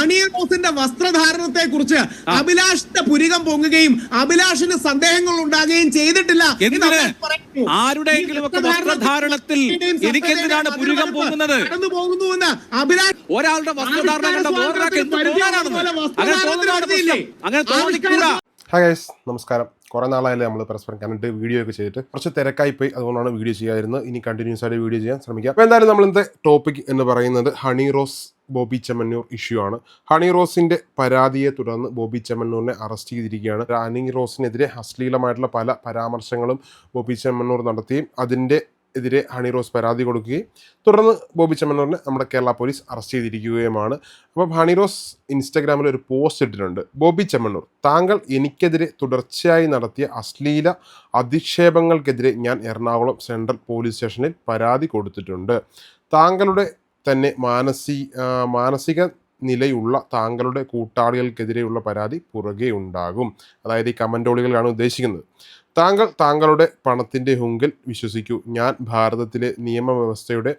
അണിയറോസിന്റെ വസ്ത്രധാരണത്തെ കുറിച്ച് അഭിലാഷിന്റെ പുരികം പൊങ്ങുകയും അഭിലാഷിന് സന്ദേഹങ്ങൾ ഉണ്ടാകുകയും ചെയ്തിട്ടില്ല. ആരുടെയെങ്കിലും ഒക്കെ വസ്ത്രധാരണത്തിൽ എനിക്കെന്തിനാണ് പുരികം? കടന്നു അഭിലാഷ് ഒരാളുടെ വസ്ത്രധാരണ ഹായ് ഗൈസ് നമസ്കാരം. കുറേ നാളായാലും നമ്മൾ പരസ്പരം കണ്ടിട്ട് വീഡിയോ ഒക്കെ ചെയ്തിട്ട്. കുറച്ച് തിരക്കായി പോയി അതുകൊണ്ടാണ് വീഡിയോ ചെയ്യാതിരുന്നത്. ഇനി കണ്ടിന്യൂസ് ആയിട്ട് വീഡിയോ ചെയ്യാൻ ശ്രമിക്കാം. അപ്പോൾ എന്തായാലും നമ്മൾ ഇന്നത്തെ ടോപ്പിക് എന്ന് പറയുന്നത് ഹണി റോസ് ബോബി ചെമ്മന്നൂർ ഇഷ്യൂ ആണ്. ഹണി റോസിന്റെ പരാതിയെ തുടർന്ന് ബോബി ചെമ്മന്നൂരിനെ അറസ്റ്റ് ചെയ്തിരിക്കുകയാണ്. ഹണി റോസിനെതിരെ അശ്ലീലമായിട്ടുള്ള പല പരാമർശങ്ങളും ബോബി ചെമ്മന്നൂർ നടത്തുകയും അതിന്റെ എതിരെ ഹണി റോസ് പരാതി കൊടുക്കുകയും തുടർന്ന് ബോബി ചെമ്മന്നൂരിനെ നമ്മുടെ കേരള പോലീസ് അറസ്റ്റ് ചെയ്തിരിക്കുകയുമാണ്. അപ്പം ഹണി റോസ് ഇൻസ്റ്റാഗ്രാമിൽ ഒരു പോസ്റ്റ് ഇട്ടിട്ടുണ്ട്. ബോബി ചെമ്മണ്ണൂർ താങ്കൾ എനിക്കെതിരെ തുടർച്ചയായി നടത്തിയ അശ്ലീല അധിക്ഷേപങ്ങൾക്കെതിരെ ഞാൻ എറണാകുളം സെൻട്രൽ പോലീസ് സ്റ്റേഷനിൽ പരാതി കൊടുത്തിട്ടുണ്ട്. താങ്കളുടെ തന്നെ മാനസി മാനസിക നിലയുള്ള താങ്കളുടെ കൂട്ടാളികൾക്കെതിരെയുള്ള പരാതി പുറകെ ഉണ്ടാകും. അതായത് ഈ കമന്റോളികളാണ് ഉദ്ദേശിക്കുന്നത്. താങ്കൾ താങ്കളുടെ പണത്തിന്റെ ഹുങ്കിൽ വിശ്വസിക്കൂ. ഞാൻ ഭാരതത്തിലെ നിയമവ്യവസ്ഥയുടെ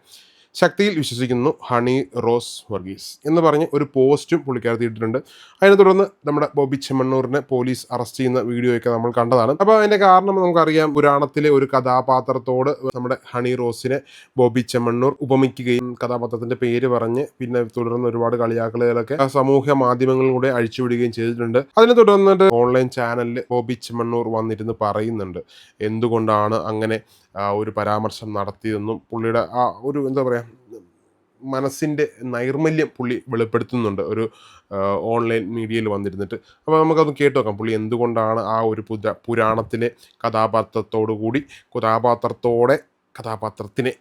ശക്തിയിൽ വിശ്വസിക്കുന്നു ഹണി റോസ് വർഗീസ് എന്ന് പറഞ്ഞ് ഒരു പോസ്റ്റും പുള്ളിക്കാരത്തി ഇട്ടിട്ടുണ്ട്. അതിനെ തുടർന്ന് നമ്മുടെ ബോബി ചെമ്മണ്ണൂറിനെ പോലീസ് അറസ്റ്റ് ചെയ്യുന്ന വീഡിയോയൊക്കെ നമ്മൾ കണ്ടതാണ്. അപ്പോൾ അതിന്റെ കാരണം നമുക്കറിയാം പുരാണത്തിലെ ഒരു കഥാപാത്രത്തോട് നമ്മുടെ ഹണി റോസിനെ ബോബി ചെമ്മണ്ണൂർ ഉപമിക്കുകയും കഥാപാത്രത്തിന്റെ പേര് പറഞ്ഞ് പിന്നെ തുടർന്ന് ഒരുപാട് കളിയാക്കലുകളൊക്കെ സമൂഹ മാധ്യമങ്ങളിലൂടെ അഴിച്ചുവിടുകയും ചെയ്തിട്ടുണ്ട്. അതിനെ തുടർന്നിട്ട് ഓൺലൈൻ ചാനലിൽ ബോബി ചെമ്മണ്ണൂർ വന്നിരുന്ന് പറയുന്നുണ്ട്. എന്തുകൊണ്ടാണ് അങ്ങനെ ഒരു പരാമർശം നടത്തിയതെന്നും പുള്ളിയുടെ ആ ഒരു എന്താ പറയുക മനസ്സിന്റെ നൈർമല്യം പുള്ളി വെളിപ്പെടുത്തുന്നുണ്ട് ഒരു ഓൺലൈൻ മീഡിയയിൽ വന്നിരുന്നിട്ട്. അപ്പോൾ നമുക്കത് കേട്ട് നോക്കാം. പുള്ളി എന്തുകൊണ്ടാണ് ആ ഒരു പുര പുരാണത്തിലെ കഥാപാത്രത്തോടു കൂടി കഥാപാത്രത്തോടെ കഥാപാത്രത്തിനെ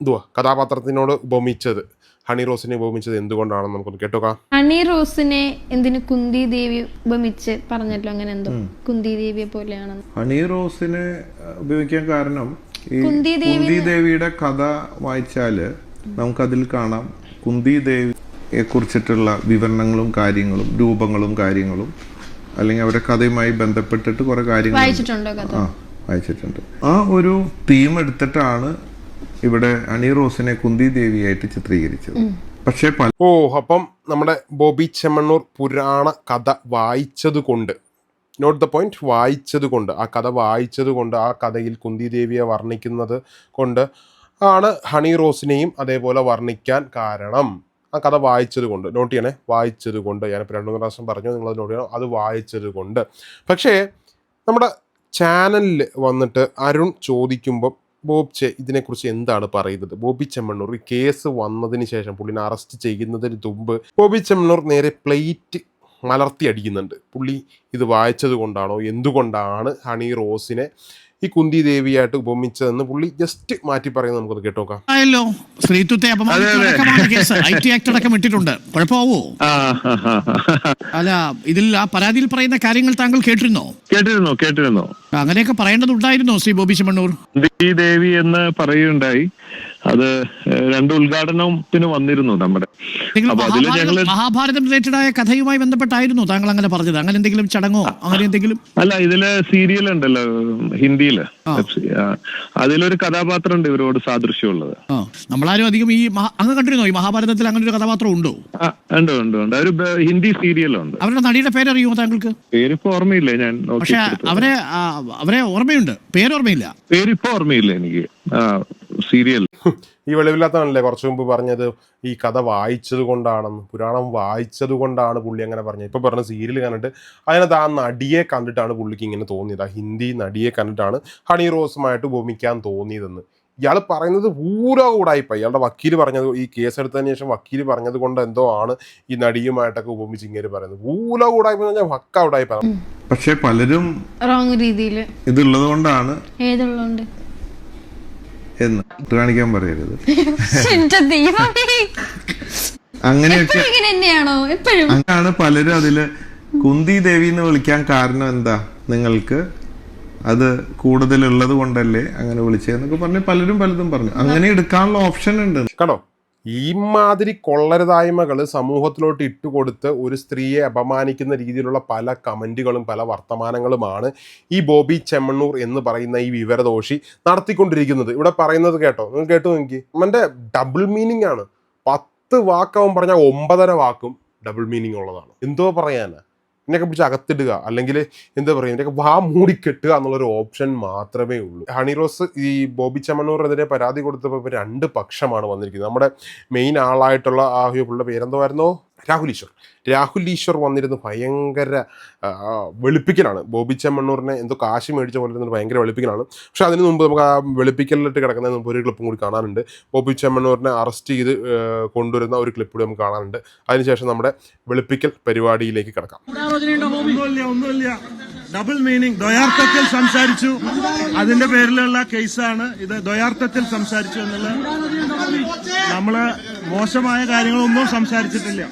എന്തുവാ കഥാപാത്രത്തിനോട് ഉപമിച്ചത്? ഹണി റോസിനെ ഉപമിച്ചത് എന്തുകൊണ്ടാണെന്ന് നമുക്കൊന്ന് കേട്ടോക്കാം ഹണി റോസിനെ എന്തിനു കുന്തി ദേവി ഉപമിച്ച് പറഞ്ഞല്ലോ അങ്ങനെ എന്തോ? കുന്തി ദേവിയെ പോലെയാണെന്ന്. ഹണി റോസിനെ ഉപയോഗിക്കാൻ കാരണം കുന്തി ദേവിയുടെ കഥ വായിച്ചാൽ നമുക്കതിൽ കാണാം കുന്തി ദേവിയെ കുറിച്ചിട്ടുള്ള വിവരണങ്ങളും കാര്യങ്ങളും രൂപങ്ങളും കാര്യങ്ങളും അല്ലെങ്കിൽ അവരുടെ കഥയുമായി ബന്ധപ്പെട്ടിട്ട് കുറെ കാര്യങ്ങൾ വായിച്ചിട്ടുണ്ടോ കഥ? ആ വായിച്ചിട്ടുണ്ട്. ആ ഒരു തീം എടുത്തിട്ടാണ് ഇവിടെ അണി റോസിനെ കുന്തി ദേവിയായിട്ട് ചിത്രീകരിച്ചത്. പക്ഷേ ഓ അപ്പം നമ്മുടെ ബോബി ചെമ്മണ്ണൂർ പുരാണ കഥ വായിച്ചത് കൊണ്ട് നോട്ട് ദ പോയിന്റ് വായിച്ചത് കൊണ്ട് ആ കഥ വായിച്ചത് കൊണ്ട് ആ കഥയിൽ കുന്തി ദേവിയെ വർണിക്കുന്നത് കൊണ്ട് ആണ് ഹണി റോസിനെയും അതേപോലെ വർണിക്കാൻ കാരണം. ആ കഥ വായിച്ചത് കൊണ്ട് നോട്ട് ചെയ്യണേ വായിച്ചത് കൊണ്ട് ഞാനിപ്പോൾ രണ്ടു മൂന്ന് പ്രാവശ്യം പറഞ്ഞു നിങ്ങളത് നോട്ട് ചെയ്യണം അത് വായിച്ചത് കൊണ്ട് പക്ഷേ നമ്മുടെ ചാനലിൽ വന്നിട്ട് അരുൺ ചോദിക്കുമ്പോൾ ബോബ് ഇതിനെക്കുറിച്ച് എന്താണ് പറയുന്നത്? ബോബി ചെമ്മണ്ണൂർ ഈ കേസ് വന്നതിന് ശേഷം പുള്ളിനെ അറസ്റ്റ് ചെയ്യുന്നതിന് മുമ്പ് ബോബി ചെമ്മണ്ണൂർ നേരെ പ്ലേറ്റ് മലർത്തി അടിക്കുന്നുണ്ട്. പുള്ളി ഇത് വായിച്ചത് കൊണ്ടാണോ എന്തുകൊണ്ടാണ് ഹണി റോസിനെ ഈ കുന്തി ദേവിയായിട്ട് ഉപമിച്ചതെന്ന് പുള്ളി ജസ്റ്റ് മാറ്റി പറയുന്നത് നമുക്കത് കേട്ടോക്കാം. ആയല്ലോ സ്ത്രീത്വത്തെ അപമാനിച്ചടക്കമാണ് കേസ്. ഐ ടി ആക്ട് അടക്കം ഇട്ടിട്ടുണ്ട്. കുഴപ്പമാവോ. അല്ല ഇതിൽ ആ പരാതിയിൽ പറയുന്ന കാര്യങ്ങൾ താങ്കൾ കേട്ടിരുന്നോ? കേട്ടിരുന്നു കേട്ടിരുന്നു. അങ്ങനെയൊക്കെ പറയേണ്ടതുണ്ടായിരുന്നോ ശ്രീ ബോബി ചെമ്മണ്ണൂർ ദേവി ദേവി എന്ന് പറയുകയുണ്ടായി. അത് രണ്ട് ഉദ്ഘാടനത്തിന് വന്നിരുന്നു നമ്മുടെ. അപ്പൊ മഹാഭാരതം മഹാഭാരതം റിലേറ്റഡ് ആയ കഥയുമായി ബന്ധപ്പെട്ടായിരുന്നു താങ്കൾ അങ്ങനെ പറഞ്ഞത്. അങ്ങനെ എന്തെങ്കിലും ചടങ്ങോ? അങ്ങനെ എന്തെങ്കിലും? അല്ല ഇതിൽ സീരിയൽ ഉണ്ടല്ലോ ഹിന്ദിയിൽ. അതിലൊരു കഥാപാത്രം ഉണ്ട് ഇവരോട് സാദൃശ്യമുള്ളത്. നമ്മളാരും അധികം ഈ അങ്ങ് കണ്ടിരുന്നോ? ഈ മഹാഭാരതത്തിൽ അങ്ങനെ ഒരു കഥാപാത്രം ഉണ്ടോ? ഉണ്ട് ഉണ്ട് ഉണ്ട്. ഒരു ഹിന്ദി സീരിയലുണ്ട് അവരുടെ നടിയുടെ പേരറിയുമോ താങ്കൾക്ക്? പേരിപ്പോ ഓർമ്മയില്ല ഞാൻ പക്ഷെ അവരെ അവരെ ഓർമ്മയുണ്ട്. പേരോർമ്മയില്ല. പേരിപ്പോ ഓർമ്മയില്ല എനിക്ക്. സീരിയൽ. ഈ വെളിവില്ലാത്തതാണല്ലേ കുറച്ചു മുമ്പ് പറഞ്ഞത്? ഈ കഥ വായിച്ചത് കൊണ്ടാണെന്ന് പുരാണം വായിച്ചത് കൊണ്ടാണ് പുള്ളി അങ്ങനെ പറഞ്ഞത്. ഇപ്പൊ പറഞ്ഞ സീരിയൽ കണ്ടിട്ട് അതിനകത്ത് ആ നടിയെ കണ്ടിട്ടാണ് പുള്ളിക്ക് ഇങ്ങനെ തോന്നിയത്. ആ ഹിന്ദി നടിയെ കണ്ടിട്ടാണ് ഹണി റോസുമായിട്ട് ഭൂമിക്കാൻ തോന്നിയതെന്ന്. ഇയാൾ പറയുന്നത് പൂരോ കൂടായിപ്പോയി. ഇയാളുടെ വക്കീൽ പറഞ്ഞത് ഈ കേസ് എടുത്തതിന് ശേഷം വക്കീൽ പറഞ്ഞത് കൊണ്ട് എന്തോ ആണ് ഈ നടിയുമായിട്ടൊക്കെ ഉപമിച്ച് ഇങ്ങനെ പറയുന്നത്. പൂരോ കൂടായ്പ പറഞ്ഞാൽ വക്ക പക്ഷേ പലരും റോങ് രീതിയിൽ ഇതുള്ളത് കൊണ്ടാണ് ഏതുള്ളതുകൊണ്ട്? എന്ന് കാണിക്കാൻ പറയരുത്. അങ്ങനെയൊക്കെയാണ് അങ്ങനെയൊക്കെ അങ്ങനെയാണ് പലരും അതിൽ കുന്തി ദേവി എന്ന് വിളിക്കാൻ കാരണം എന്താ നിങ്ങൾക്ക്? അത് കൂടുതലുള്ളത് കൊണ്ടല്ലേ അങ്ങനെ വിളിച്ചതെന്നൊക്കെ പറഞ്ഞ് പലരും പലതും പറഞ്ഞു. അങ്ങനെ എടുക്കാനുള്ള ഓപ്ഷൻ ഉണ്ട്. കണ്ടോ? ഈമാതിരി കൊള്ളരുതായ്മകൾ സമൂഹത്തിലോട്ട് ഇട്ടുകൊടുത്ത് ഒരു സ്ത്രീയെ അപമാനിക്കുന്ന രീതിയിലുള്ള പല കമന്റുകളും പല വർത്തമാനങ്ങളുമാണ് ഈ ബോബി ചെമ്മണ്ണൂർ എന്ന് പറയുന്ന ഈ വിവരദോഷി നടത്തിക്കൊണ്ടിരിക്കുന്നത്. ഇവിടെ പറയുന്നത് കേട്ടോ നിങ്ങൾ കേട്ടു എനിക്ക് അവന്റെ ഡബിൾ മീനിങ് ആണ്. പത്ത് വാക്കാവും പറഞ്ഞാൽ ഒമ്പതര വാക്കും ഡബിൾ മീനിങ് ഉള്ളതാണ്. എന്തോ പറയാനാ? ഇതിനൊക്കെ പിടിച്ച് അകത്തിടുക. അല്ലെങ്കിൽ എന്താ പറയുക ഇതിനൊക്കെ വാ മൂടിക്കെട്ടുക എന്നുള്ളൊരു ഓപ്ഷൻ മാത്രമേ ഉള്ളൂ. ഹണി റോസ് ഈ ബോബി ചമ്മണ്ണൂറിനെതിരെ പരാതി കൊടുത്തപ്പോൾ രണ്ട് പക്ഷമാണ് വന്നിരിക്കുന്നത്. നമ്മുടെ മെയിൻ ആളായിട്ടുള്ള ആ പുള്ളിയുടെ പേരെന്തോമായിരുന്നോ രാഹുൽ ഈശ്വർ. രാഹുൽ ഈശ്വർ വന്നിരുന്ന് ഭയങ്കര വെളുപ്പിക്കലാണ്. ബോബി ചെമ്മണ്ണൂറിനെ എന്തോ കാശ് മേടിച്ച പോലെ തന്നെ ഭയങ്കര വെളുപ്പിക്കലാണ്. പക്ഷെ അതിന് മുമ്പ് നമുക്ക് ആ വെളുപ്പിക്കലിട്ട് കിടക്കുന്ന മുമ്പ് ഒരു ക്ലിപ്പും കൂടി കാണാനുണ്ട്. ബോബി ചെമ്മണ്ണൂറിനെ അറസ്റ്റ് ചെയ്ത് കൊണ്ടുവരുന്ന ഒരു ക്ലിപ്പ് കൂടി നമുക്ക് കാണാനുണ്ട്. അതിനുശേഷം നമ്മുടെ വെളുപ്പിക്കൽ പരിപാടിയിലേക്ക് കിടക്കാം. ഡബിൾ മീനിങ് ദ്വയാർത്ഥത്തിൽ സംസാരിച്ചു. അതിന്റെ പേരിലുള്ള കേസാണ് ഇത്. ദ്വയാർത്ഥത്തിൽ സംസാരിച്ചു എന്നുള്ള നമ്മൾ മോശമായ കാര്യങ്ങളൊന്നും സംസാരിച്ചിട്ടില്ല.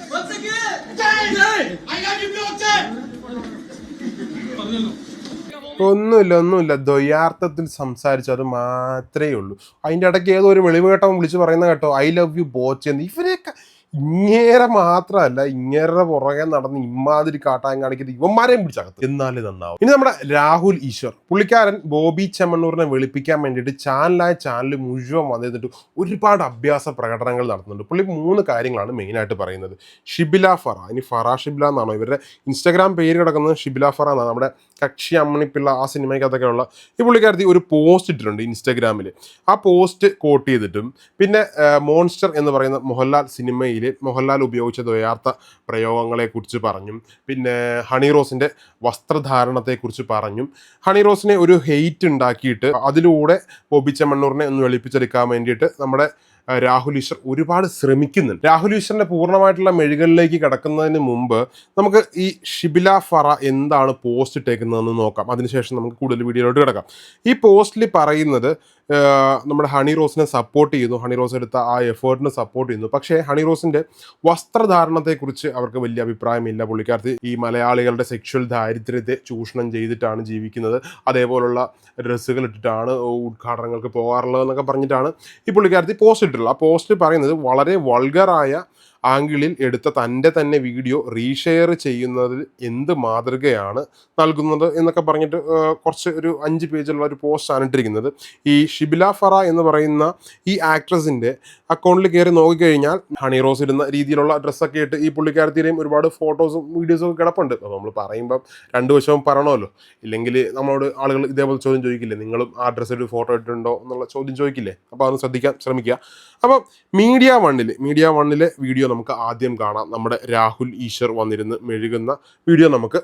ഒന്നുമില്ല ഒന്നുമില്ല. ദ്വയാർത്ഥത്തിൽ സംസാരിച്ചു അത് മാത്രമേ ഉള്ളൂ. അതിന്റെ ഇടയ്ക്ക് ഏതോ ഒരു വെളിവ് കേട്ടോ വിളിച്ച് പറയുന്ന കേട്ടോ ഐ ലവ് യു ബോച്ച് എന്ന് ഇവരെയൊക്കെ ഇങ്ങേരെ മാത്രമല്ല ഇങ്ങേരുടെ പുറകെ നടന്ന് ഇമ്മാതിരി കാട്ടാൻ കാണിക്കുന്നത് ഇവന്മാരെയും പിടിച്ചകത്ത് എന്നാലേ നന്നാവും. ഇനി നമ്മുടെ രാഹുൽ ഈശ്വർ. പുള്ളിക്കാരൻ ബോബി ചെമ്മണ്ണൂറിനെ വെളുപ്പിക്കാൻ വേണ്ടിയിട്ട് ചാനലായ ചാനൽ മുഴുവൻ വന്നിരുന്നിട്ട് ഒരുപാട് അഭ്യാസ പ്രകടനങ്ങൾ നടത്തുന്നുണ്ട്. പുള്ളി മൂന്ന് കാര്യങ്ങളാണ് മെയിനായിട്ട് പറയുന്നത്. ഷിബില ഫറ. ഇനി ഫറ ഷിബില എന്നാണോ? ഇവരുടെ ഇൻസ്റ്റാഗ്രാം പേര് കിടക്കുന്നത് ഷിബില ഫറ എന്നാണ്. നമ്മുടെ കക്ഷി അമ്മണിപ്പിള്ള ആ സിനിമയ്ക്കകത്തൊക്കെയുള്ള ഈ പുള്ളിക്കാരത്തി ഒരു പോസ്റ്റ് ഇട്ടിട്ടുണ്ട് ഇൻസ്റ്റാഗ്രാമിൽ ആ പോസ്റ്റ് കോട്ട് ചെയ്തിട്ടും പിന്നെ മോൺസ്റ്റർ എന്ന് പറയുന്ന മോഹൻലാൽ സിനിമയിൽ മോഹൻലാൽ ഉപയോഗിച്ച ദ്വയാർത്ഥ പ്രയോഗങ്ങളെക്കുറിച്ച് പറഞ്ഞും. പിന്നെ ഹണി റോസിന്റെ വസ്ത്രധാരണത്തെക്കുറിച്ച് പറഞ്ഞും. ഹണി റോസിനെ ഒരു ഹെയ്റ്റ് ഉണ്ടാക്കിയിട്ട് അതിലൂടെ ബോബി ചെമ്മണ്ണൂറിനെ ഒന്ന് വെളുപ്പിച്ചെടുക്കാൻ വേണ്ടിയിട്ട് നമ്മുടെ രാഹുൽ ഈശ്വർ ഒരുപാട് ശ്രമിക്കുന്നുണ്ട്. രാഹുൽ ഈശ്വറിന്റെ പൂർണമായിട്ടുള്ള മെഴുകളിലേക്ക് കടക്കുന്നതിന് മുമ്പ് നമുക്ക് ഈ ഷിബില ഫറ എന്താണ് പോസ്റ്റ് ഇട്ടേക്കുന്നതെന്ന് നോക്കാം. അതിനുശേഷം നമുക്ക് കൂടുതൽ വീഡിയോയിലോട്ട് കിടക്കാം. ഈ പോസ്റ്റിൽ പറയുന്നത് നമ്മുടെ ഹണി റോസിനെ സപ്പോർട്ട് ചെയ്യുന്നു. ഹണി റോസ് എടുത്ത ആ എഫേർട്ടിനെ സപ്പോർട്ട് ചെയ്യുന്നു. പക്ഷേ ഹണി റോസിന്റെ വസ്ത്രധാരണത്തെക്കുറിച്ച് അവർക്ക് വലിയ അഭിപ്രായമില്ല പുള്ളിക്കാർത്തി ഈ മലയാളികളുടെ സെക്ഷൽ ദാരിദ്ര്യത്തെ ചൂഷണം ചെയ്തിട്ടാണ് ജീവിക്കുന്നത്. അതേപോലുള്ള ഡ്രസ്സുകൾ ഇട്ടിട്ടാണ് ഉദ്ഘാടനങ്ങൾക്ക് പോകാറുള്ളത് എന്നൊക്കെ പറഞ്ഞിട്ടാണ് ഈ പുള്ളിക്കാരത്തി പോസ്റ്റ് ഇട്ടിട്ടുള്ളത്. ആ പോസ്റ്റ് പറയുന്നത് വളരെ വൾഗറായ ആംഗിളിൽ എടുത്ത തന്റെ തന്നെ വീഡിയോ റീഷെയർ ചെയ്യുന്നതിൽ എന്ത് മാതൃകയാണ് നൽകുന്നത് എന്നൊക്കെ പറഞ്ഞിട്ട് കുറച്ച് ഒരു അഞ്ച് പേജുള്ള ഒരു പോസ്റ്റ് ആണ് ഇട്ടിരിക്കുന്നത്. ഈ ഷിബില ഫറ എന്ന് പറയുന്ന ഈ ആക്ട്രസിന്റെ അക്കൗണ്ടിൽ കയറി നോക്കിക്കഴിഞ്ഞാൽ ഹണി റോസ് ഇടുന്ന രീതിയിലുള്ള ഡ്രസ്സൊക്കെ ഇട്ട് ഈ പുള്ളിക്കാരത്തിന്റെയും ഒരുപാട് ഫോട്ടോസും വീഡിയോസും ഒക്കെ കിടപ്പുണ്ട്. അപ്പോൾ നമ്മൾ പറയുമ്പം രണ്ട് വശവും പറയണമല്ലോ. ഇല്ലെങ്കിൽ നമ്മളോട് ആളുകൾ ഇതേപോലെ ചോദ്യം ചോദിക്കില്ലേ? നിങ്ങളും ആ ഡ്രസ്സ് ഒരു ഫോട്ടോ ഇട്ടിട്ടുണ്ടോ എന്നുള്ള ചോദ്യം ചോദിക്കില്ലേ? അപ്പോൾ അതൊന്ന് ശ്രദ്ധിക്കാൻ ശ്രമിക്കുക. അപ്പം മീഡിയ വണ്ണിൽ മീഡിയ വണ്ണിലെ വീഡിയോ നമുക്ക് ആദ്യം കാണാം. നമ്മുടെ രാഹുൽ ഈശ്വർ വന്നിരുന്ന് മെഴുകുന്ന വീഡിയോ നമുക്ക്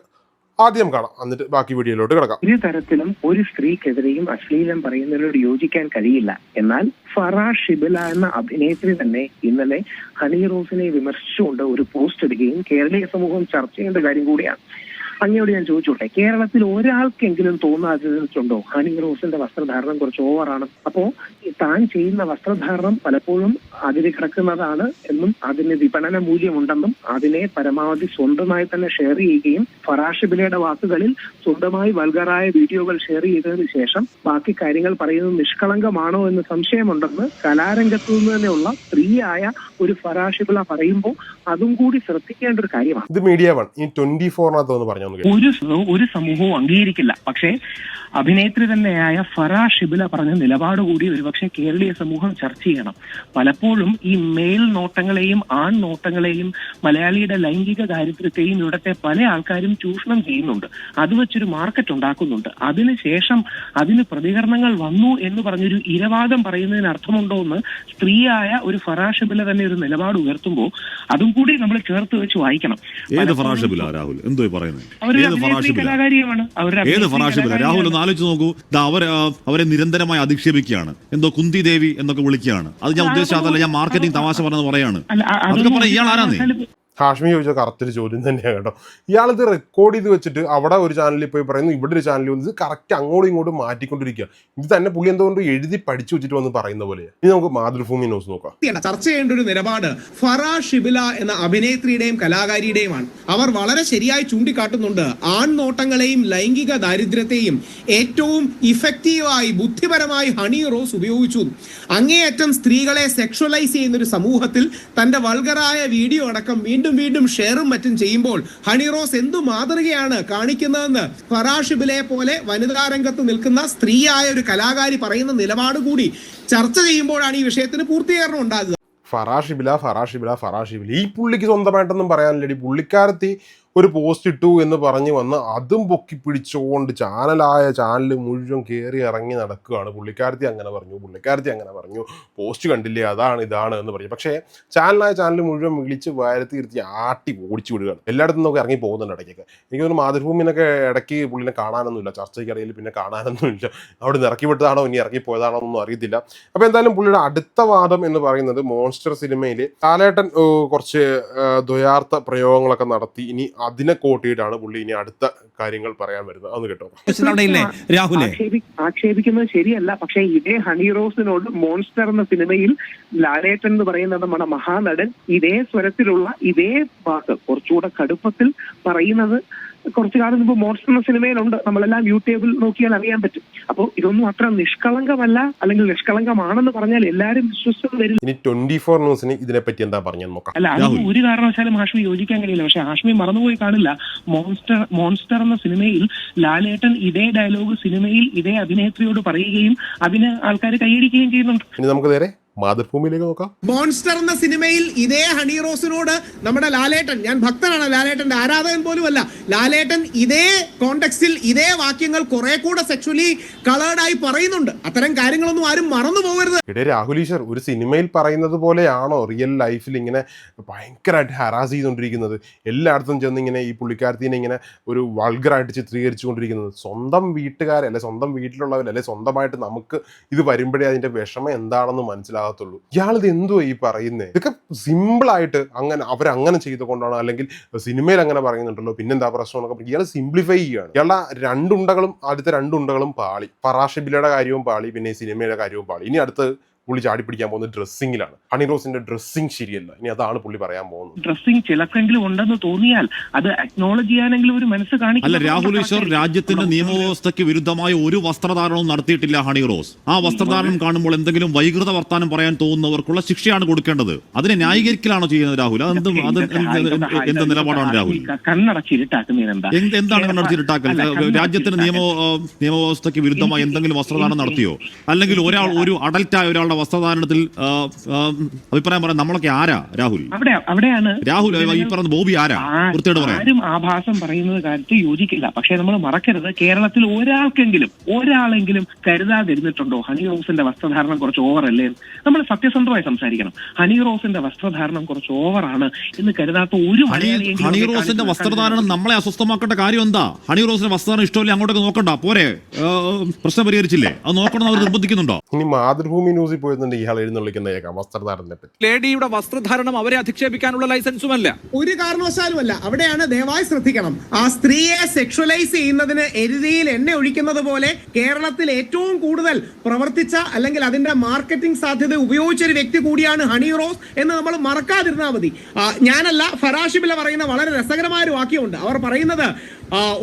ആദ്യം കാണാം. എന്നിട്ട് ബാക്കി വീഡിയോയിലോട്ട് കിടക്കാം. ഒരു തരത്തിലും ഒരു സ്ത്രീക്കെതിരെയും അശ്ലീലം പറയുന്നതിനോട് യോജിക്കാൻ കഴിയില്ല. എന്നാൽ ഫറാ ഷിബില എന്ന അഭിനേത്രി തന്നെ ഇന്നലെ ഹണി റോസിനെ വിമർശിച്ചുകൊണ്ട് ഒരു പോസ്റ്റ് ഇടുകയും കേരളീയ സമൂഹം ചർച്ച ചെയ്യേണ്ട കാര്യം കൂടിയാണ്. അങ്ങയോട് ഞാൻ ചോദിച്ചോട്ടെ? കേരളത്തിൽ ഒരാൾക്കെങ്കിലും തോന്നാതിട്ടുണ്ടോ ഹണി റോസിന്റെ വസ്ത്രധാരണം കുറച്ച് ഓവറാണ്. അപ്പോ താൻ ചെയ്യുന്ന വസ്ത്രധാരണം പലപ്പോഴും അതിൽ കിടക്കുന്നതാണ് എന്നും അതിന് വിപണന മൂല്യമുണ്ടെന്നും അതിനെ പരമാവധി സ്വന്തമായി തന്നെ ഷെയർ ചെയ്യുകയും ഫറാഷിബിലയുടെ വാക്കുകളിൽ സ്വന്തമായി വൽഗറായ വീഡിയോകൾ ഷെയർ ചെയ്തതിനു ശേഷം ബാക്കി കാര്യങ്ങൾ പറയുന്നത് നിഷ്കളങ്കമാണോ എന്ന് സംശയമുണ്ടെന്ന് കലാരംഗത്തു നിന്ന് തന്നെയുള്ള സ്ത്രീയായ ഒരു ഫറാഷിബിള പറയുമ്പോൾ അതും കൂടി ശ്രദ്ധിക്കേണ്ട ഒരു കാര്യമാണ്. ഇത് മീഡിയ വൺ. ഈ ട്വന്റി ഫോറിനകത്ത് പറഞ്ഞു? ഒരു ഒരു സമൂഹവും അംഗീകരിക്കില്ല. പക്ഷേ അഭിനേത്രി തന്നെയായ ഫറ ഷിബില പറഞ്ഞ നിലപാട് കൂടി ഒരുപക്ഷെ കേരളീയ സമൂഹം ചർച്ച ചെയ്യണം. പലപ്പോഴും ഈ മേൽ നോട്ടങ്ങളെയും ആൺ നോട്ടങ്ങളെയും മലയാളിയുടെ ലൈംഗിക ദാരിദ്ര്യത്തെയും ഇവിടുത്തെ പല ആൾക്കാരും ചൂഷണം ചെയ്യുന്നുണ്ട്. അത് വെച്ചൊരു മാർക്കറ്റ് ഉണ്ടാക്കുന്നുണ്ട്. അതിനുശേഷം അതിന് പ്രതികരണങ്ങൾ വന്നു എന്ന് പറഞ്ഞൊരു ഇരവാദം പറയുന്നതിന് അർത്ഥമുണ്ടോ എന്ന് സ്ത്രീയായ ഒരു ഫറാ ഷിബില തന്നെ ഒരു നിലപാട് ഉയർത്തുമ്പോൾ അതും കൂടി നമ്മൾ ചേർത്ത് വെച്ച് വായിക്കണം. ഏത് പലപ്പോഴും ഫറാഷിബില രാഹുൽ? എന്തോ ഈ പറയുന്നത്? അവരൊരു ഏത് ഫറാഷിബില ഏത് ഫറാഷിബില രാഹുൽ ഒന്ന് ആലോചിച്ച് നോക്കൂ. അവരെ അവർ അവരെ നിരന്തരമായി അധിക്ഷേപിക്കുകയാണ്. എന്തോ കുന്തി ദേവി എന്നൊക്കെ വിളിക്കുകയാണ്. അത് ഞാൻ ഉദ്ദേശിച്ച അതല്ല ഞാൻ മാർക്കറ്റിംഗ് തമാശ പറഞ്ഞത് പറയാണ്. അതൊക്കെ പറയാം ഇയാൾ ആരാന്നേ? ഹാഷ്മി ചോദിച്ച കറക്റ്റ് ചോദ്യം തന്നെയാണ് കേട്ടോ. ഇയാളിത് റെക്കോർഡ് ചെയ്ത് വെച്ചിട്ട് അവിടെ ഒരു ചാനലിൽ പോയി പറയുന്നു ഇവിടെ ഒരു ചാനലിൽ വന്ന് ഇത് കറക്റ്റ് അങ്ങോട്ടും ഇങ്ങോട്ടും മാറ്റിക്കൊണ്ടിരിക്കുക. ഇത് തന്നെ പുള്ളി എന്തുകൊണ്ട് എഴുതി പഠിച്ചു വെച്ചിട്ട് വന്ന് പറയുന്ന പോലെ. ഇനി നമുക്ക് മാതൃഭൂമി ന്യൂസ് നോക്കാം. ചർച്ച ചെയ്യേണ്ട ഒരു നിലപാട് ഫറ ഷിബില എന്ന അഭിനേത്രിയുടെയും കലാകാരിയുടെയുമാണ്. അവർ വളരെ ശരിയായി ചൂണ്ടിക്കാട്ടുന്നുണ്ട്. ആൺനോട്ടങ്ങളെയും ലൈംഗിക ദാരിദ്ര്യത്തെയും ഏറ്റവും ഇഫക്റ്റീവായി ബുദ്ധിപരമായി ഹണി റോസ് ഉപയോഗിച്ചു. അങ്ങേയറ്റം സ്ത്രീകളെ സെക്ഷുവലൈസ് ചെയ്യുന്ന ഒരു സമൂഹത്തിൽ തന്റെ വൾഗറായ വീഡിയോ അടക്കം വീണ്ടും വീണ്ടും വീണ്ടും ഷെയറും മറ്റും ചെയ്യുമ്പോൾ ഹണി റോസ് എന്തു മാതൃകയാണ് കാണിക്കുന്നതെന്ന് ഫറാഷിബിലെ പോലെ വനിതാ രംഗത്ത് നിൽക്കുന്ന സ്ത്രീയായ ഒരു കലാകാരി പറയുന്ന നിലപാട് കൂടി ചർച്ച ചെയ്യുമ്പോഴാണ് ഈ വിഷയത്തിന് പൂർത്തീകരണം ഉണ്ടാകുക. ഫറാഷിബില ഫറാഷിബില ഫറാഷിബില. ഈ പുള്ളിക്ക് സ്വന്തമായിട്ടൊന്നും പറയാനില്ലടി. പുള്ളിക്കാരത്തി ഒരു പോസ്റ്റ് ഇട്ടു എന്ന് പറഞ്ഞു വന്ന് അതും പൊക്കി പിടിച്ചുകൊണ്ട് ചാനലായ ചാനൽ മുഴുവൻ കയറി ഇറങ്ങി നടക്കുകയാണ്. പുള്ളിക്കാരത്തി അങ്ങനെ പറഞ്ഞു പുള്ളിക്കാരത്തി അങ്ങനെ പറഞ്ഞു. പോസ്റ്റ് കണ്ടില്ലേ അതാണ് ഇതാണ് എന്ന് പറഞ്ഞു. പക്ഷേ ചാനലായ ചാനൽ മുഴുവൻ വിളിച്ച് വരത്തി ഇരുത്തി ആട്ടി ഓടിച്ചു വിടുകയാണ്. എല്ലായിടത്തും നമുക്ക് ഇറങ്ങി പോകുന്നുണ്ട് ഇടയ്ക്കൊക്കെ. എനിക്ക് തോന്നുന്നു മാതൃഭൂമിനൊക്കെ ഇടയ്ക്ക് പുള്ളിനെ കാണാനൊന്നുമില്ല. ചർച്ചയ്ക്കിടയിൽ പിന്നെ കാണാനൊന്നുമില്ല. അവിടെ നിന്ന് ഇറക്കി വിട്ടതാണോ ഇനി ഇറങ്ങി പോയതാണോ എന്നൊന്നും അറിയത്തില്ല. അപ്പോൾ എന്തായാലും പുള്ളിയുടെ അടുത്ത വാദം എന്ന് പറയുന്നത് മോൺസ്റ്റർ സിനിമയിൽ കാലേട്ടൻ കുറച്ച് ദ്വയാർത്ഥ പ്രയോഗങ്ങളൊക്കെ നടത്തി. ഇനി അതിനെ കോട്ടിയിട്ടാണ് പുള്ളി ഇനി അടുത്ത കാര്യങ്ങൾ പറയാൻ വരുന്നത്. അന്ന് കേട്ടോ. രാഹുലെ? ആക്ഷേപിക്കുന്നത് ശരിയല്ല. പക്ഷേ ഇതേ ഹണി റോസിനോട് മോൺസ്റ്റർ എന്ന സിനിമയിൽ ലാലേട്ടൻ എന്ന് പറയുന്ന നമ്മുടെ മഹാനടൻ ഇതേ സ്വരത്തിലുള്ള ഇതേ വാക്ക് കുറച്ചുകൂടെ കടുപ്പത്തിൽ പറയുന്നത് കുറച്ചു കാലം മുമ്പ് മോൺസ്റ്റർ എന്ന സിനിമയിലുണ്ട്. നമ്മളെല്ലാം യൂട്യൂബിൽ നോക്കിയാൽ അറിയാൻ പറ്റും. അപ്പോൾ ഇതൊന്നും അത്ര നിഷ്കളങ്കമല്ല അല്ലെങ്കിൽ നിഷ്കളങ്കമാണെന്ന് പറഞ്ഞാൽ എല്ലാവരും വിശ്വസിച്ചത് വരില്ല. ഇനി ട്വന്റി ഫോർ ന്യൂസിന് ഇതിനെപ്പറ്റി എന്താ പറഞ്ഞു നോക്കാം. അല്ല അത് ഒരു കാരണവശാലും ഹാഷ്മി യോജിക്കാൻ കഴിയില്ല. പക്ഷെ ഹാഷ്മി മറന്നുപോയി കാണില്ല. മോൺസ്റ്റർ മോൺസ്റ്റർ എന്ന സിനിമയിൽ ലാലേട്ടൻ ഇതേ ഡയലോഗ് സിനിമയിൽ ഇതേ അഭിനേത്രിയോട് പറയുകയും അതിന് ആൾക്കാർ കൈയടിക്കുകയും ചെയ്യുന്നുണ്ട്. ഇനി നമുക്ക് നേരെ മാതൃഭൂമിയിലേക്ക് നോക്കാം. മോൺസ്റ്റർ എന്ന സിനിമയിൽ ഇതേ ഹണി റോസിനോട് നമ്മുടെ ലാലേട്ടൻ ഞാൻ ഭക്തനാണ് ലാലേട്ടന്റെ ആരാധകൻ പോലുമല്ല. ലാലേട്ടൻ ഇതേ കോണ്ടെക്സ്റ്റിൽ ഇതേ വാക്യങ്ങൾ കുറെ കൂടെ സെക്ഷലി കളേർഡായി പറയുന്നുണ്ട്. അത്തരം കാര്യങ്ങളൊന്നും ആരും മറന്നു പോകരുത്. ഇടേ രാഹുൽ ഈശ്വർ ഒരു സിനിമയിൽ പറയുന്നത് പോലെയാണോ റിയൽ ലൈഫിൽ ഇങ്ങനെ ഭയങ്കരമായിട്ട് ഹറാസ് ചെയ്തുകൊണ്ടിരിക്കുന്നത്? എല്ലായിടത്തും ചെന്ന് ഇങ്ങനെ ഈ പുള്ളിക്കാരത്തിനെ ഇങ്ങനെ ഒരു വൾഗറായിട്ട് ചിത്രീകരിച്ചു കൊണ്ടിരിക്കുന്നത് സ്വന്തം വീട്ടുകാരെ അല്ലെ സ്വന്തം വീട്ടിലുള്ളവരല്ലേ സ്വന്തമായിട്ട് നമുക്ക് ഇത് വരുമ്പോഴേ അതിന്റെ വിഷമം എന്താണെന്ന് മനസ്സിലാകത്തുള്ളൂ. ഇയാളിത് എന്തുവാ ഈ പറയുന്നത് ഇതൊക്കെ സിമ്പിളായിട്ട് അങ്ങനെ അവരങ്ങനെ ചെയ്തുകൊണ്ടാണ് അല്ലെങ്കിൽ സിനിമയിൽ അങ്ങനെ പറയുന്നുണ്ടല്ലോ പിന്നെന്താ പ്രശ്നം ഇയാൾ സിംപ്ലിഫൈ ചെയ്യുകയാണ് ഇയാളുടെ രണ്ടുണ്ടകളും ആദ്യത്തെ രണ്ടുണ്ടകളും പാളി. പറാഷിബിലയുടെ കാര്യവും പാളി പിന്നെ സിനിമയുടെ കാര്യവും പാളി. ഇനി അടുത്ത് പുള്ളി ചാടി പിടിക്കാൻ പോകുന്നത് ഡ്രസ്സിങ്ങിലാണ്. ഹണി റോസിന്റെ ഡ്രസ്സിങ് ശരിയല്ല. ഇനി അതാണ് പുള്ളി പറയാൻ പോകുന്നത്. ഡ്രസ്സിംഗ് ചിലക്കെങ്കിലും ഉണ്ടെന്ന് തോന്നിയാൽ അത് അക്നോളജ് ചെയ്യാനെങ്കിലും ഒരു മനസ്സ് അല്ല രാഹുൽ ഈശ്വർ രാജ്യത്തിന്റെ നിയമവ്യവസ്ഥയ്ക്ക് വിരുദ്ധമായ ഒരു വസ്ത്രധാരണവും നടത്തിയിട്ടില്ല ഹണി റോസ്. ആ വസ്ത്രധാരണം കാണുമ്പോൾ എന്തെങ്കിലും വൈകൃത വർത്താനം പറയാൻ തോന്നുന്നവർക്കുള്ള ശിക്ഷയാണ് കൊടുക്കേണ്ടത്. അതിനെ ന്യായീകരിക്കലാണോ ചെയ്യുന്നത് രാഹുൽ? അത് എന്ത് അത് നിലപാടാണ് രാഹുൽ? എന്താണ് കണ്ണടച്ചിട്ടാക്കൽ രാജ്യത്തിന്റെ നിയമ നിയമവ്യവസ്ഥയ്ക്ക് വിരുദ്ധമായി എന്തെങ്കിലും വസ്ത്രധാരണം നടത്തിയോ? അല്ലെങ്കിൽ ഒരാൾ ഒരു അഡൽട്ടായ ഒരാളുടെ വസ്ത്രധാരണത്തിൽ അഭിപ്രായം പറയാം നമ്മളൊക്കെ ആരാ രാഹുൽ? അവിടെ അവിടെയാണ് രാഹുൽ ഈ പറഞ്ഞ ബോബി ആരാ? വൃത്തിയോട് പറയാം. ആരും ആഭാസം പറയുന്നത് കാര്യത്തിൽ യോജിക്കില്ല. പക്ഷെ നമ്മൾ മറക്കരുത്. കേരളത്തിൽ ഒരാൾക്കെങ്കിലും ഒരാളെങ്കിലും കരുതാതിരുന്നിട്ടുണ്ടോ? ഹണി റോസിന്റെ വസ്ത്രധാരണം കുറച്ച് ഓവർ അല്ലേ? നമ്മൾ സത്യസന്ധമായി സംസാരിക്കണം. ഹണി റോസിന്റെ വസ്ത്രധാരണം കുറച്ച് ഓവറാണ് എന്ന് കരുതാത്ത ഒരു ഹണി റോസിന്റെ വസ്ത്രധാരണം നമ്മളെ അസ്വസ്ഥമാക്കേണ്ട കാര്യം എന്താ? ഹണി റോസിന്റെ വസ്ത്രധാരണം ഇഷ്ടമല്ലേ? അങ്ങോട്ടൊക്കെ നോക്കണ്ട. പോരെ. പ്രശ്നം പരിഹരിച്ചില്ലേ? അത് നോക്കണം എന്ന് അവർ നിർബന്ധിക്കുന്നുണ്ടോ? ഇനി മാതൃഭൂമി ന്യൂസിൽ പോയിരുന്നുണ്ട് ഇയാൾ എഴുന്നള്ളിക്കുന്ന കേൾക്കാം വസ്ത്രധാരണത്തെ പറ്റി. ലേഡിയുടെ വസ്ത്രധാരണം അവരെ അധിക്ഷേപിക്കാനുള്ള ലൈസൻസുമല്ല. ഒരു കാരണവശാലുമല്ല അവിടെയാണ് ദയവായി ശ്രദ്ധിക്കണം. ആ സ്ത്രീയെ സെക്ഷുവലൈസ് ചെയ്യുന്നതിന് എരുതിയിൽ എണ്ണ ഒഴിക്കുന്നത് പോലെ കേരളത്തിൽ ഏറ്റവും കൂടുതൽ പ്രവർത്തിച്ച അല്ലെങ്കിൽ അതിന്റെ മാർക്കറ്റിംഗ് സാധ്യത ഉപയോഗിച്ച ഒരു വ്യക്തി കൂടിയാണ് ഹണി റോസ് എന്ന് നമ്മൾ മറക്കാതിരുന്നാൽ മതി. ഞാനല്ല ഫറാഷിബില പറയുന്ന വളരെ രസകരമായ ഒരു വാക്യമുണ്ട്. അവർ പറയുന്നത്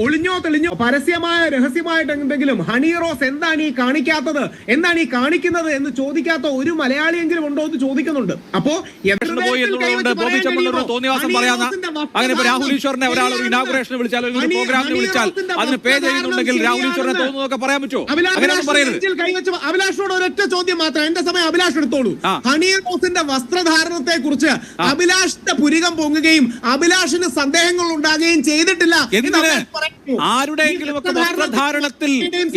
ഒളിഞ്ഞോ തെളിഞ്ഞോ പരസ്യമായ രഹസ്യമായിട്ട് എന്തെങ്കിലും ഹണി റോസ് എന്താണ് ഈ കാണിക്കാത്തത്? എന്താണ് ഈ കാണിക്കുന്നത് എന്ന് ചോദിക്കാത്ത ഒരു മലയാളിയെങ്കിലും ഉണ്ടോ എന്ന് ചോദിക്കുന്നുണ്ട്. അപ്പോ അങ്ങനെ ഇപ്പൊ രാഹുൽ ഈശ്വറിനെ ഒരാൾ ഒരു ഇനാഗുറേഷന് വിളിച്ചാൽ ഒരു പ്രോഗ്രാമിന് വിളിച്ചാൽ റോസിന്റെ അതിന് പേ ചെയ്യുന്നുണ്ടെങ്കിൽ രാഹുൽ ഈശ്വറിനെ തോന്നുന്നതൊക്കെ പറയാൻ പറ്റുമോ? അഭിലാഷ് അങ്ങനെയൊന്നും പറയരുത്. നെഞ്ചിൽ കൈവച്ച അഭിലാഷിനോട് ഒരൊറ്റ ചോദ്യം മാത്രം. എന്റെ സമയം അഭിലാഷ് എടുത്തോളൂ. ഹണി റോസിന്റെ വസ്ത്രധാരണത്തെ കുറിച്ച് അഭിലാഷിന്റെ പുരികം പൊങ്ങുകയും അഭിലാഷിന് സന്ദേഹങ്ങൾ ഉണ്ടാകുകയും ചെയ്തിട്ടില്ല ആരുടെയെങ്കിലും ഒക്കെ വസ്ത്രധാരണത്തിൽ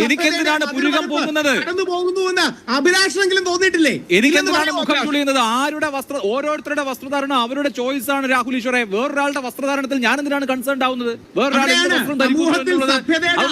എനിക്കെന്തിനാണ് പുരുകം പോകുന്നത്? കടന്നു പോകുന്നു എന്ന് അഭിലാഷിനെങ്കിലും തോന്നിയിട്ടില്ലേ? എനിക്കെന്തിനാണ് മുഖം ചുളിയുന്നത്? ആരുടെ വസ്ത്ര ഓരോരുത്തരുടെ വസ്ത്രധാരണം അവരുടെ ചോയ്സ് ആണ് രാഹുൽ ഈശ്വറെ. വേറൊരാളുടെ വസ്ത്രധാരണത്തിൽ ഞാൻ എന്തിനാണ് കൺസേൺ ആവുന്നത് വേറൊരാളുടെ വസ്ത്രം ധരിക്കുന്നു സമൂഹത്തിൽ എന്നുള്ളത് സഭ്യതയുടെ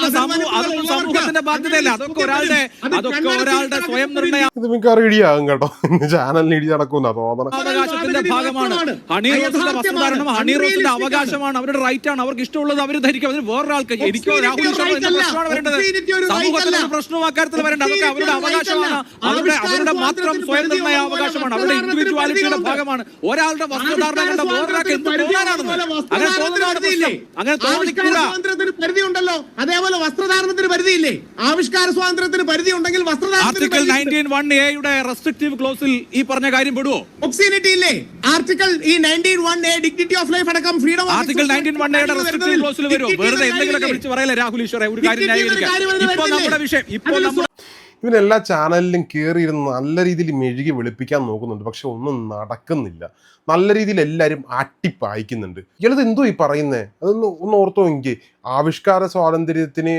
അതൊന്നും സമൂഹത്തിന്റെ ബാധ്യതയല്ല. അതൊക്കെ ഒരാളുടെ അത് അതൊക്കെ ഒരാളുടെ സ്വയം നിർണയ ഇത് മിക്കവാറും ഇടിയാകും കേട്ടോ. ചാനലിന് ഇടി നടക്കുന്ന തോന്നണം. അവകാശത്തിന്റെ ഭാഗമാണ്. ഹണി റോസിന്റെ വസ്ത്രധാരണം ഹണി റോസിന്റെ അവകാശമാണ്. അവരുടെ റൈറ്റ് ആണ്. അവർക്ക് ഇഷ്ടമുള്ളത് അവർ ധരിക്കും. അതിന് വേറൊരാൾക്ക് എനിക്കോ രാഹുൽ സമൂഹത്തിൽ പ്രശ്നമാക്കാരത്തിൽ സമൂഹത്തിന് പ്രശ്നവും അക്കാര്യത്തിൽ വരേണ്ട. അതൊക്കെ അവരുടെ അവകാശമാണ്. അവരുടെ അവരുടെ മാത്രം സ്വയം നിർണയ അവകാശമാണ്. അവരുടെ ഇൻഡിവിജ്വാലിറ്റിയുടെ ഭാഗമാണ്. ഒരാളുടെ വസ്ത്രധാരണങ്ങളുടെ കണ്ട വേറൊരാൾക്ക് എന്ത് തോന്നാനാണെന്ന് അങ്ങനെ പ്രശ്നം. അങ്ങനെ സ്വാതന്ത്ര്യത്തിന് പരിധി ഉണ്ടല്ലോ അതേപോലെ വസ്ത്രധാരണത്തിന് പരിധിയില്ലേ? ആവിഷ്കാര സ്വാതന്ത്ര്യത്തിന് പരിധി ഉണ്ടെങ്കിൽ ആർട്ടിക്കിൾ നയന്റീൻ വൺ എയുടെ റെസ്ട്രിക്റ്റീവ് ക്ലോസിൽ ഈ പറഞ്ഞ കാര്യം പെടുവോ? ഒക്സിനിറ്റി ഇല്ലേ? ആർട്ടിക്കിൾ ഈ nineteen one A dignity of life അടക്കം ഫ്രീഡം ആർട്ടിക്കിൾ നയന്റീൻ വൺ എയുടെ റെസ്ട്രിക്റ്റീവ് ക്ലോസിൽ വരുമോ വെറുതെ എന്തെങ്കിലുമൊക്കെ വിളിച്ച് പറയല്ലേ രാഹുൽ ഈശ്വറെ? ഒരു കാര്യം ന്യായീകരിക്കാം. ഇപ്പൊ നമ്മുടെ വിഷയം ഇപ്പൊ നമ്മുടെ ഇവൻ എല്ലാ ചാനലിലും കയറിയിരുന്ന് നല്ല രീതിയിൽ മെഴുകി വെളുപ്പിക്കാൻ നോക്കുന്നുണ്ട്. പക്ഷെ ഒന്നും നടക്കുന്നില്ല. നല്ല രീതിയിൽ എല്ലാവരും അട്ടിപ്പായിക്കുന്നുണ്ട് ഇയാളത് എന്തോ ഈ പറയുന്നേ? അതൊന്ന് ഒന്ന് ഓർത്തോ എനിക്ക് ആവിഷ്കാര സ്വാതന്ത്ര്യത്തിന്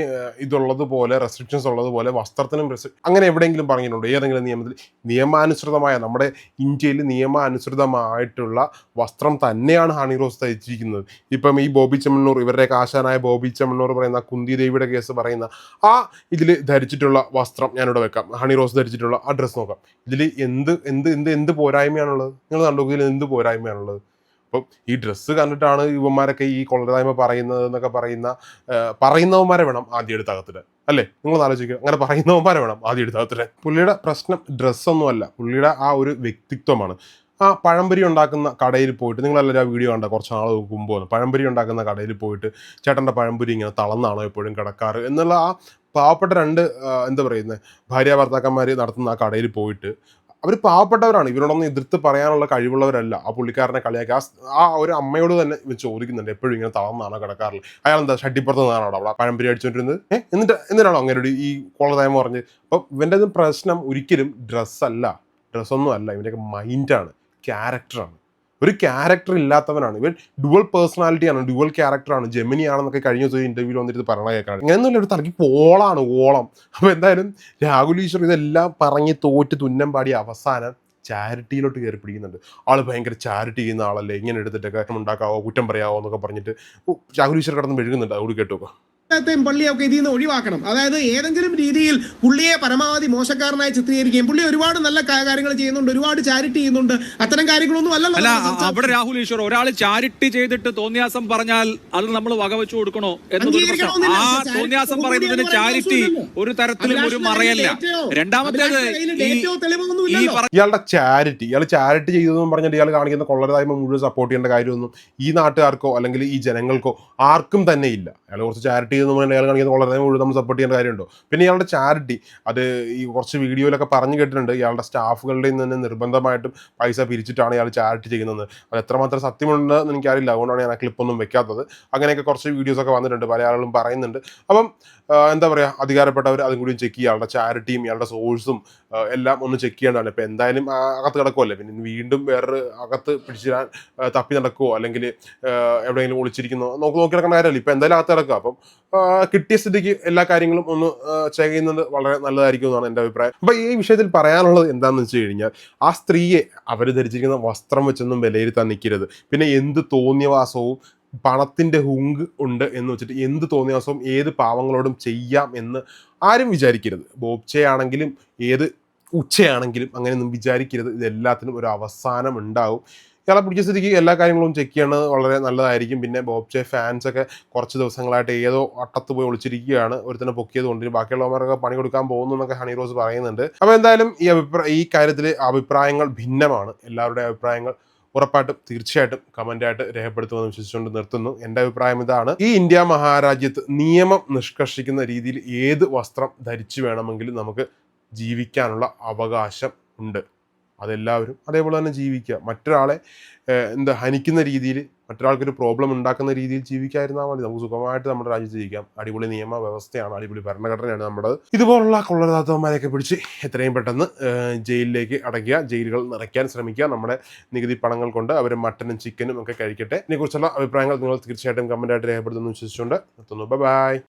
ഇതുള്ളത് ഇതുള്ളതുപോലെ റെസ്ട്രിക്ഷൻസ് ഉള്ളതുപോലെ വസ്ത്രത്തിനും അങ്ങനെ എവിടെയെങ്കിലും പറഞ്ഞിട്ടുണ്ടോ? ഏതെങ്കിലും നിയമത്തിൽ നിയമാനുസൃതമായ നമ്മുടെ ഇന്ത്യയിൽ നിയമാനുസൃതമായിട്ടുള്ള വസ്ത്രം തന്നെയാണ് ഹണി റോസ് തയ്ച്ചിരിക്കുന്നത് ഇപ്പം ഈ ബോബി ചെമ്മണ്ണൂർ ഇവരുടെ കാശാനായ ബോബി ചെമ്മണ്ണൂർ പറയുന്ന കുന്തി ദേവിയുടെ കേസ് പറയുന്ന ആ ഇതിൽ ധരിച്ചിട്ടുള്ള വസ്ത്രം ഞാനിവിടെ വെക്കാം. ഹണി റോസ് ധരിച്ചിട്ടുള്ള ആ ഡ്രസ്സ് നോക്കാം. ഇതിൽ എന്ത് എന്ത് എന്ത് എന്ത് പോരായ്മയാണുള്ളത്? നിങ്ങൾ കണ്ടു എന്ത് പോരായ്മയാണുള്ളത് അപ്പം ഈ ഡ്രസ്സ് കണ്ടിട്ടാണ് ഇവന്മാരൊക്കെ ഈ കൊള്ളരായ്മ പറയുന്നത് എന്നൊക്കെ പറയുന്ന പറയുന്നവന്മാരെ വേണം ആദ്യം എടുത്ത് അല്ലേ? നിങ്ങൾ ആലോചിക്കുക. അങ്ങനെ പറയുന്നവന്മാരെ വേണം ആദ്യം എടുത്ത് പുള്ളിയുടെ പ്രശ്നം ഡ്രസ്സൊന്നുമല്ല പുള്ളിയുടെ ആ ഒരു വ്യക്തിത്വമാണ്. ആ പഴംപൊരി ഉണ്ടാക്കുന്ന കടയിൽ പോയിട്ട് നിങ്ങളെല്ലാവരും ആ വീഡിയോ കണ്ട കുറച്ച് നാൾ മുമ്പ് വന്നു. പഴംപൊരി ഉണ്ടാക്കുന്ന കടയിൽ പോയിട്ട് ചേട്ടന്റെ പഴംപൊരി ഇങ്ങനെ തളർന്നാണോ എപ്പോഴും കിടക്കാറ് എന്നുള്ള ആ പാവപ്പെട്ട രണ്ട് എന്താ പറയുന്നത് ഭാര്യ ഭർത്താക്കന്മാർ നടത്തുന്ന ആ കടയിൽ പോയിട്ട് അവർ പാവപ്പെട്ടവരാണ്. ഇവരോടൊന്നും എതിർത്ത് പറയാനുള്ള കഴിവുള്ളവരല്ല. ആ പുള്ളിക്കാരനെ കളിയാക്കി. ആ ഒരു അമ്മയോട് തന്നെ ചോദിക്കുന്നുണ്ട്. എപ്പോഴും ഇങ്ങനെ തളർന്നാണോ കിടക്കാറില്ല? അയാൾ എന്താ ഷട്ടിപ്പുറത്ത് നിന്നാണോ? അവിടെ പഴംപരി അടിച്ചുകൊണ്ടിരുന്നത് ഏഹ് എന്നിട്ട് എന്തിനാണോ അങ്ങനെ ഈ കൊള്ളതായ്മ പറഞ്ഞ്? അപ്പം ഇവന്റെ പ്രശ്നം ഒരിക്കലും ഡ്രസ്സല്ല ഡ്രസ്സൊന്നും അല്ല. ഇവന്റെയൊക്കെ മൈൻഡാണ് ക്യാരക്ടറാണ് ഒരു ക്യാരക്ടർ ഇല്ലാത്തവനാണ്. ഇവൻ ഡുവൽ പേഴ്സണാലിറ്റിയാണ് ഡുവൽ ക്യാരക്ടറാണ് ജെമിനി ആണെന്നൊക്കെ കഴിഞ്ഞ ദിവസം ഇന്റർവ്യൂ വന്നിട്ട് പറയണ കേൾക്കാണ്. ഇങ്ങനെയൊന്നുമില്ല ഒരു തലക്ക് ഓളാണ് ഓളം അപ്പോൾ എന്തായാലും രാഹുൽ ഈശ്വർ ഇതെല്ലാം പറഞ്ഞ് തോറ്റ് തുന്നം പാടി അവസാനം ചാരിറ്റിയിലോട്ട് കയറി പിടിക്കുന്നുണ്ട്. ആൾ ഭയങ്കര ചാരിറ്റി ചെയ്യുന്ന ആളല്ലേ? ഇങ്ങനെ എടുത്തിട്ടൊക്കെ ഉണ്ടാക്കാവോ കുറ്റം പറയാവോ എന്നൊക്കെ പറഞ്ഞിട്ട് രാഹുൽ ഈശ്വർ കടന്ന് മെഴുകുന്നുണ്ട്. അതുകൂടി കേട്ടോ ത്തെയും പള്ളിയൊക്കെ ഇതിൽ നിന്ന് ഒഴിവാക്കണം. അതായത് ഏതെങ്കിലും രീതിയിൽ പുള്ളിയെ പരമാവധി മോശക്കാരനായി ചിത്രീകരിക്കുകയും പുള്ളി ഒരുപാട് നല്ല കാര്യങ്ങൾ ചെയ്യുന്നുണ്ട് ഒരുപാട് ചാരിറ്റി ചെയ്യുന്നുണ്ട്. അത്തരം കാര്യങ്ങളൊന്നും അല്ല അവിടെ രാഹുൽ ഈശ്വർ ഒരാൾ ചാരിറ്റി ചെയ്തിട്ട് തോന്നിയാസം പറഞ്ഞാൽ അത് നമ്മൾ വകവെച്ചു കൊടുക്കണോ പ്രശ്നം. ആ ചാരിറ്റി തോന്നിയാസം പറയുന്നതിന് ചാരിറ്റി ഒരു തരത്തിലും ഒരു മറയല്ല. രണ്ടാമത്തേത് ഇയാളുടെ ചാരിറ്റി ഇയാൾ ചാരിറ്റി ചെയ്തതെന്ന് പറഞ്ഞിട്ട് ഇയാൾ കാണിക്കുന്ന കൊള്ളരുതായ്മ മുഴുവൻ സപ്പോർട്ട് ചെയ്യേണ്ട കാര്യമൊന്നും ഈ നാട്ടുകാർക്കോ അല്ലെങ്കിൽ ഈ ജനങ്ങൾക്കോ ആർക്കും തന്നെ ഇല്ല. അയാൾ കുറച്ച് ചാരിറ്റി ചെയ്തെന്ന് അയാൾ കാണിക്കുന്നത് വളരെ മുഴുവൻ നമ്മൾ സപ്പോർട്ട് ചെയ്യേണ്ട കാര്യമുണ്ടോ? പിന്നെ ഇയാളുടെ ചാരിറ്റി അത് ഈ കുറച്ച് വീഡിയോയിലൊക്കെ പറഞ്ഞു കേട്ടിട്ടുണ്ട്. ഇയാളുടെ സ്റ്റാഫുകളുടെ നിന്ന് നിർബന്ധമായിട്ടും പൈസ പിരിച്ചിട്ടാണ് ഇയാൾ ചാരിറ്റി ചെയ്യുന്നത്. അത് എത്രമാത്രം സത്യമുണ്ടെന്ന് എനിക്കറിയില്ല. അതുകൊണ്ടാണ് ഞാൻ ആ ക്ലിപ്പൊന്നും വെക്കാത്തത്. അങ്ങനെയൊക്കെ കുറച്ച് വീഡിയോസൊക്കെ വന്നിട്ടുണ്ട്. പല ആളുകളും പറയുന്നുണ്ട്. അപ്പം എന്താ പറയുക അധികാരപ്പെട്ടവർ അതും കൂടി ചെക്ക് ചെയ്യുക. ഇയാളുടെ ചാരിറ്റിയും ഇയാളുടെ സോഴ്സും എല്ലാം ഒന്ന് ചെക്ക് ചെയ്യേണ്ടതാണ്. ഇപ്പം എന്തായാലും അകത്ത് കിടക്കുമല്ലേ പിന്നെ വീണ്ടും വേറൊരു അകത്ത് പിടിച്ചിടാൻ തപ്പി നടക്കുമോ അല്ലെങ്കിൽ എവിടെയെങ്കിലും ഒളിച്ചിരിക്കുന്നോ? നോക്കി നോക്കി നടക്കുന്ന കാര്യമല്ല? ഇപ്പം എന്തായാലും അകത്ത് കിടക്കുക. അപ്പം കിട്ടിയ സ്ഥിതിക്ക് എല്ലാ കാര്യങ്ങളും ഒന്ന് ചെക്ക് ചെയ്യുന്നത് വളരെ നല്ലതായിരിക്കും എന്നാണ് എന്റെ അഭിപ്രായം. അപ്പം ഈ വിഷയത്തിൽ പറയാനുള്ളത് എന്താണെന്ന് വെച്ച് കഴിഞ്ഞാൽ ആ സ്ത്രീയെ അവർ ധരിച്ചിരിക്കുന്ന വസ്ത്രം വെച്ചൊന്നും വിലയിരുത്താൻ നിൽക്കരുത്. പിന്നെ എന്ത് തോന്നിയവാസവും പണത്തിന്റെ ഹുങ്ക് ഉണ്ട് എന്ന് വെച്ചിട്ട് എന്ത് തോന്നിയവാസവും ഏത് പാവങ്ങളോടും ചെയ്യാം എന്ന് ആരും വിചാരിക്കരുത്. ബോബ്ചയാണെങ്കിലും ഏത് ഉച്ചയാണെങ്കിലും അങ്ങനെയൊന്നും വിചാരിക്കരുത്. ഇതെല്ലാത്തിനും ഒരു അവസാനം ഉണ്ടാവും. ഇയാളെ പിടിച്ച സ്ഥിതിക്ക് എല്ലാ കാര്യങ്ങളും ചെക്ക് ചെയ്യണത് വളരെ നല്ലതായിരിക്കും. പിന്നെ ബോബ്ചെ ഫാൻസ് ഒക്കെ കുറച്ച് ദിവസങ്ങളായിട്ട് ഏതോ അട്ടത്ത് പോയി ഒളിച്ചിരിക്കുകയാണ്. ഒരുത്തനെ പൊക്കിയത് കൊണ്ട് ബാക്കിയുള്ളവന്മാരൊക്കെ പണി കൊടുക്കാൻ പോകുന്നു എന്നൊക്കെ ഹണി റോസ് പറയുന്നുണ്ട്. അപ്പോൾ എന്തായാലും ഈ അഭിപ്രായ ഈ കാര്യത്തിൽ അഭിപ്രായങ്ങൾ ഭിന്നമാണ്. എല്ലാവരുടെയും അഭിപ്രായങ്ങൾ ഉറപ്പായിട്ടും തീർച്ചയായിട്ടും കമന്റായിട്ട് രേഖപ്പെടുത്തുമെന്ന് വിശ്വസിച്ചുകൊണ്ട് നിർത്തുന്നു. എന്റെ അഭിപ്രായം ഇതാണ്. ഈ ഇന്ത്യ മഹാരാജ്യത്ത് നിയമം നിഷ്കർഷിക്കുന്ന രീതിയിൽ ഏത് വസ്ത്രം ധരിച്ചു വേണമെങ്കിലും നമുക്ക് ജീവിക്കാനുള്ള അവകാശം ഉണ്ട്. അതെല്ലാവരും അതേപോലെ തന്നെ ജീവിക്കുക. മറ്റൊരാളെ എന്താ ഹനിക്കുന്ന രീതിയിൽ മറ്റൊരാൾക്കൊരു പ്രോബ്ലം ഉണ്ടാക്കുന്ന രീതിയിൽ ജീവിക്കാതിരുന്നാൽ മതി. നമുക്ക് സുഖമായിട്ട് നമ്മുടെ രാജ്യത്ത് ജീവിക്കാം. അടിപൊളി നിയമ വ്യവസ്ഥയാണ് അടിപൊളി ഭരണഘടനയാണ് നമ്മുടെ. ഇതുപോലുള്ള കൊള്ളരുതാത്തവന്മാരെയൊക്കെ പിടിച്ച് എത്രയും പെട്ടെന്ന് ജയിലിലേക്ക് അടയ്ക്കുക ജയിലുകൾ നിറയ്ക്കാൻ ശ്രമിക്കുക. നമ്മുടെ നികുതി പണങ്ങൾ കൊണ്ട് അവർ മട്ടനും ചിക്കനും ഒക്കെ കഴിക്കട്ടെ. ഇതിനെക്കുറിച്ചുള്ള അഭിപ്രായങ്ങൾ നിങ്ങൾ തീർച്ചയായിട്ടും കമന്റായിട്ട് രേഖപ്പെടുത്തുമെന്ന് വിശ്വസിച്ചുകൊണ്ട് നിർത്തുന്നു. ബൈ